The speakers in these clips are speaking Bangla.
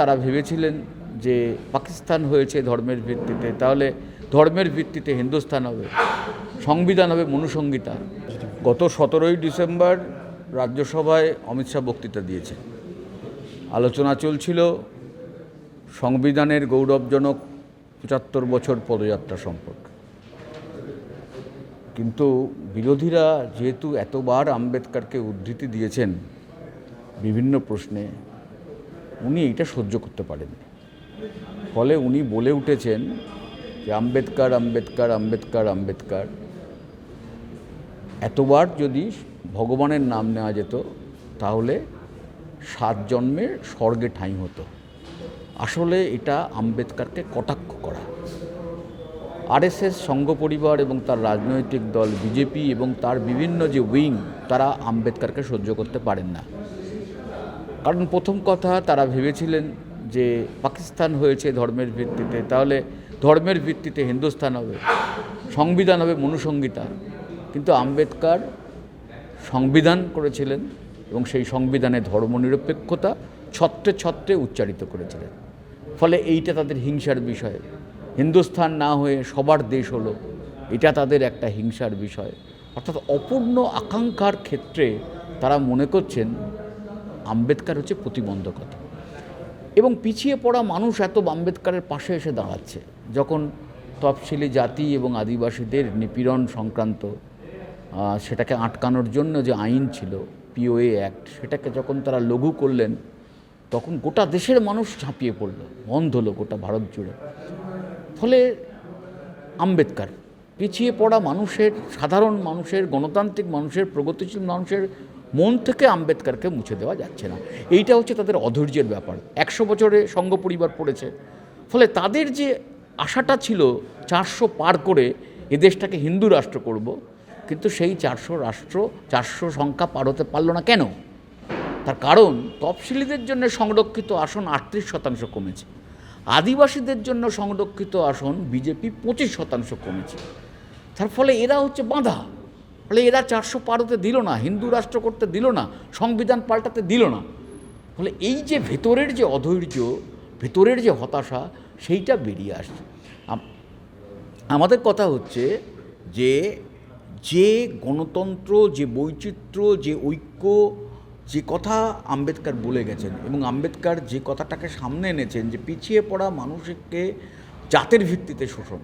তারা ভেবেছিলেন যে পাকিস্তান হয়েছে ধর্মের ভিত্তিতে, তাহলে ধর্মের ভিত্তিতে হিন্দুস্তান হবে, সংবিধান হবে মনুসংহিতা। গত সতেরোই ডিসেম্বর রাজ্যসভায় অমিত শাহ বক্তৃতা দিয়েছে আলোচনা চলছিল সংবিধানের গৌরবজনক পঁচাত্তর বছর পদযাত্রা সম্পর্কে। কিন্তু বিরোধীরা যেহেতু এতবার আম্বেদকারকে উদ্ধৃতি দিয়েছেন বিভিন্ন প্রশ্নে উনি এটা সহ্য করতে পারেননি। ফলে উনি বলে উঠেছেন যে, আম্বেদকার আম্বেদকার আম্বেদকার আম্বেদকার। এতবার যদি ভগবানের নাম নেওয়া যেত, তাহলে সাত জন্মের স্বর্গে ঠাঁই হতো। আসলে এটা আম্বেদকারকে কটাক্ষ করা। আরএসএস সংঘ পরিবার এবং তার রাজনৈতিক দল, বিজেপি এবং তার বিভিন্ন যে উইং, তারা আম্বেদকারকে সহ্য করতে পারেন না। কারণ প্রথম কথা, তারা ভেবেছিলেন যে পাকিস্তান হয়েছে ধর্মের ভিত্তিতে, তাহলে ধর্মের ভিত্তিতে হিন্দুস্তান হবে, সংবিধান হবে মনুসংহিতা। কিন্তু আম্বেদকার সংবিধান করেছিলেন এবং সেই সংবিধানে ধর্মনিরপেক্ষতা ছত্রে ছত্রে উচ্চারিত করেছিলেন। ফলে এইটা তাদের হিংসার বিষয়। হিন্দুস্থান না হয়ে সবার দেশ হলো, এটা তাদের একটা হিংসার বিষয়। অর্থাৎ অপূর্ণ আকাঙ্ক্ষার ক্ষেত্রে তারা মনে করছেন আম্বেদকার হচ্ছে প্রতিবন্ধকতা। এবং পিছিয়ে পড়া মানুষ এত আম্বেদকারের পাশে এসে দাঁড়াচ্ছে, যখন তফসিলি জাতি এবং আদিবাসীদের নিপীড়ন সংক্রান্ত সেটাকে আটকানোর জন্য যে আইন ছিল পিওএ অ্যাক্ট, সেটাকে যখন তারা লঘু করলেন, তখন গোটা দেশের মানুষ ঝাঁপিয়ে পড়ল বন্ধ হলো গোটা ভারত জুড়ে। ফলে আম্বেদকার, পিছিয়ে পড়া মানুষের, সাধারণ মানুষের, গণতান্ত্রিক মানুষের, প্রগতিশীল মানুষের মন থেকে আম্বেদকারকে মুছে দেওয়া যাচ্ছে না। এইটা হচ্ছে তাদের অধৈর্যের ব্যাপার। একশো বছরে সঙ্ঘ পরিবার পড়েছে। ফলে তাদের যে আশাটা ছিল চারশো পার করে এ দেশটাকে হিন্দু রাষ্ট্র করব, কিন্তু সেই চারশো রাষ্ট্র, চারশো সংখ্যা পার হতে পারল না কেন? তার কারণ, তফসিলিদের জন্য সংরক্ষিত আসন আটত্রিশ শতাংশ কমেছে। আদিবাসীদের জন্য সংরক্ষিত আসন বিজেপি পঁচিশ শতাংশ কমেছে। তার ফলে এরা হচ্ছে বাঁধা। ফলে এরা চারশো পার হতে দিল না, হিন্দু রাষ্ট্র করতে দিল না, সংবিধান পাল্টাতে দিল না। ফলে এই যে ভেতরের যে অধৈর্য, ভেতরের যে হতাশা, সেইটা বেরিয়ে আসছে। আমাদের কথা হচ্ছে যে যে গণতন্ত্র, যে বৈচিত্র্য, যে ঐক্য, যে কথা আম্বেদকর বলে গেছেন এবং আম্বেদকর যে কথাটাকে সামনে এনেছেন যে পিছিয়ে পড়া মানুষকে জাতের ভিত্তিতে শোষণ।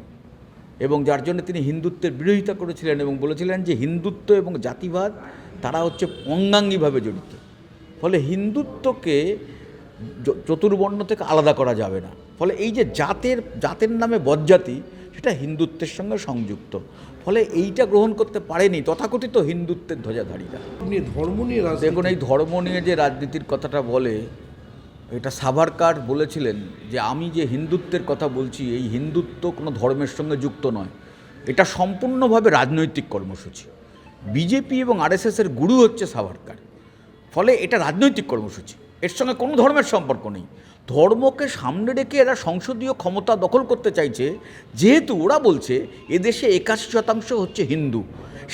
এবং যার জন্য তিনি হিন্দুত্বের বিরোধিতা করেছিলেন এবং বলেছিলেন যে হিন্দুত্ব এবং জাতিবাদ তারা হচ্ছে অঙ্গাঙ্গিভাবে জড়িত। ফলে হিন্দুত্বকে চতুর্বর্ণ থেকে আলাদা করা যাবে না। ফলে এই যে জাতের জাতের নামে বজ্জাতি সেটা হিন্দুত্বের সঙ্গে সংযুক্ত। ফলে এইটা গ্রহণ করতে পারেনি তথাকথিত হিন্দুত্বের ধ্বজাধারীরা। আপনি ধর্ম নিয়ে দেখুন এই ধর্ম নিয়ে যে রাজনীতির কথাটা বলে এটা সাভারকার বলেছিলেন যে আমি যে হিন্দুত্বের কথা বলছি, এই হিন্দুত্ব কোনো ধর্মের সঙ্গে যুক্ত নয়। এটা সম্পূর্ণভাবে রাজনৈতিক কর্মসূচি। বিজেপি এবং আরএসএসের গুরু হচ্ছে সাভারকার। ফলে এটা রাজনৈতিক কর্মসূচি। এর সঙ্গে কোনো ধর্মের সম্পর্ক নেই। ধর্মকে সামনে রেখে এরা সংসদীয় ক্ষমতা দখল করতে চাইছে, যেহেতু ওরা বলছে এদেশে একাশি শতাংশ হচ্ছে হিন্দু।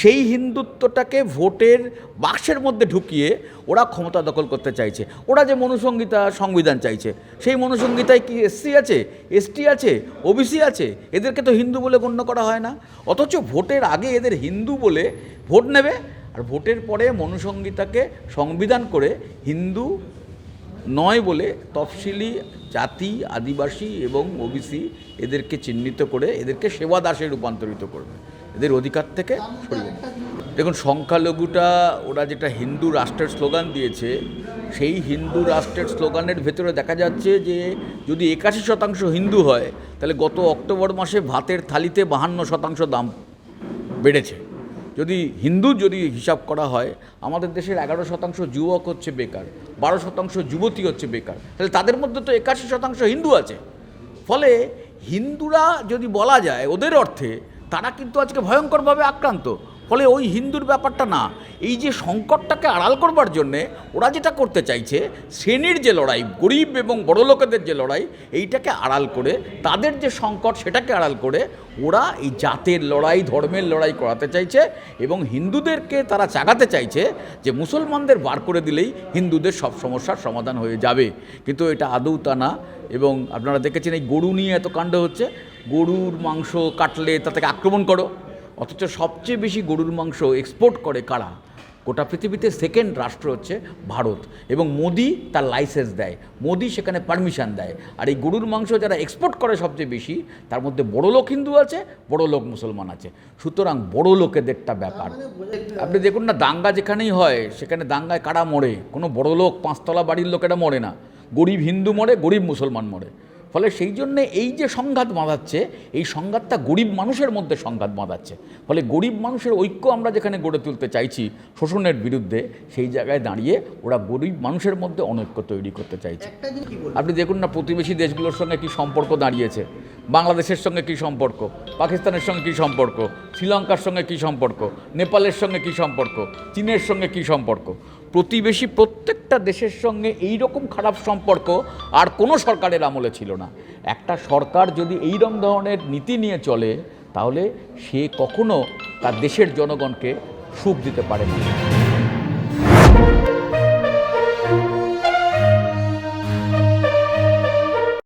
সেই হিন্দুত্বটাকে ভোটের বাক্সের মধ্যে ঢুকিয়ে ওরা ক্ষমতা দখল করতে চাইছে। ওরা যে মনুসংহিতা সংবিধান চাইছে, সেই মনুসংহিতায় কি এসসি আছে, এসটি আছে, ওবিসি আছে? এদেরকে তো হিন্দু বলে গণ্য করা হয় না। অথচ ভোটের আগে এদের হিন্দু বলে ভোট নেবে, আর ভোটের পরে মনুসংহিতাকে সংবিধান করে হিন্দু নয় বলে তফসিলি জাতি, আদিবাসী এবং ওবিসি এদেরকে চিহ্নিত করে এদেরকে সেবা দাসে রূপান্তরিত করবে এদের অধিকার থেকে সরিয়ে। দেখুন, সংখ্যালঘুটা, ওরা যেটা হিন্দু রাষ্ট্রের স্লোগান দিয়েছে, সেই হিন্দু রাষ্ট্রের স্লোগানের ভেতরে দেখা যাচ্ছে যে যদি একাশি শতাংশ হিন্দু হয়, তাহলে গত অক্টোবর মাসে ভাতের থালিতে বাহান্ন শতাংশ দাম বেড়েছে যদি হিন্দু যদি হিসাব করা হয়, আমাদের দেশের এগারো শতাংশ যুবক হচ্ছে বেকার, বারো শতাংশ যুবতী হচ্ছে বেকার, তাহলে তাদের মধ্যে তো একাশি শতাংশ হিন্দু আছে। ফলে হিন্দুরা যদি বলা যায় ওদের অর্থে, তারা কিন্তু আজকে ভয়ঙ্করভাবে আক্রান্ত। ফলে ওই হিন্দুর ব্যাপারটা না, এই যে সংকটটাকে আড়াল করবার জন্যে ওরা যেটা করতে চাইছে, শ্রেণির যে লড়াই, গরিব এবং বড় লোকেদের যে লড়াই, এইটাকে আড়াল করে, তাদের যে সংকট সেটাকে আড়াল করে ওরা এই জাতের লড়াই, ধর্মের লড়াই করাতে চাইছে এবং হিন্দুদেরকে তারা চাগাতে চাইছে যে মুসলমানদের বার করে দিলেই হিন্দুদের সব সমস্যার সমাধান হয়ে যাবে। কিন্তু এটা আদৌ তা না এবং আপনারা দেখেছেন এই গরু নিয়ে এত কাণ্ড হচ্ছে। গরুর মাংস কাটলে তা থেকে আক্রমণ করো। অথচ সবচেয়ে বেশি গরুর মাংস এক্সপোর্ট করে কারা? গোটা পৃথিবীতে সেকেন্ড রাষ্ট্র হচ্ছে ভারত এবং মোদি তার লাইসেন্স দেয়। মোদি সেখানে পারমিশন দেয়। আর এই গরুর মাংস যারা এক্সপোর্ট করে সবচেয়ে বেশি তার মধ্যে বড় লোক হিন্দু আছে বড় লোক মুসলমান আছে। সুতরাং বড় লোকেদেরটা ব্যাপার আপনি দেখুন না দাঙ্গা যেখানেই হয় সেখানে দাঙ্গায় কারা মরে? কোনো বড় লোক পাঁচতলা বাড়ির লোকেরা মরে না। গরিব হিন্দু মরে গরিব মুসলমান মরে। ফলে সেই জন্যে এই যে সংঘাত বাঁধাচ্ছে এই সংঘাতটা গরিব মানুষের মধ্যে সংঘাত বাঁধাচ্ছে। ফলে গরিব মানুষের ঐক্য আমরা যেখানে গড়ে তুলতে চাইছি শোষণের বিরুদ্ধে সেই জায়গায় দাঁড়িয়ে ওরা গরিব মানুষের মধ্যে অনৈক্য তৈরি করতে চাইছে। আপনি দেখুন না প্রতিবেশী দেশগুলোর সঙ্গে কি সম্পর্ক দাঁড়িয়েছে? বাংলাদেশের সঙ্গে কি সম্পর্ক? পাকিস্তানের সঙ্গে কি সম্পর্ক? শ্রীলঙ্কার সঙ্গে কি সম্পর্ক? নেপালের সঙ্গে কি সম্পর্ক? চীনের সঙ্গে কি সম্পর্ক? প্রতিবেশী প্রত্যেকটা দেশের সঙ্গে এই রকম খারাপ সম্পর্ক আর কোনো সরকারের আমলে ছিল না। একটা সরকার যদি এইরকম ধরনের নীতি নিয়ে চলে, তাহলে সে কখনো তার দেশের জনগণকে সুখ দিতে পারে না।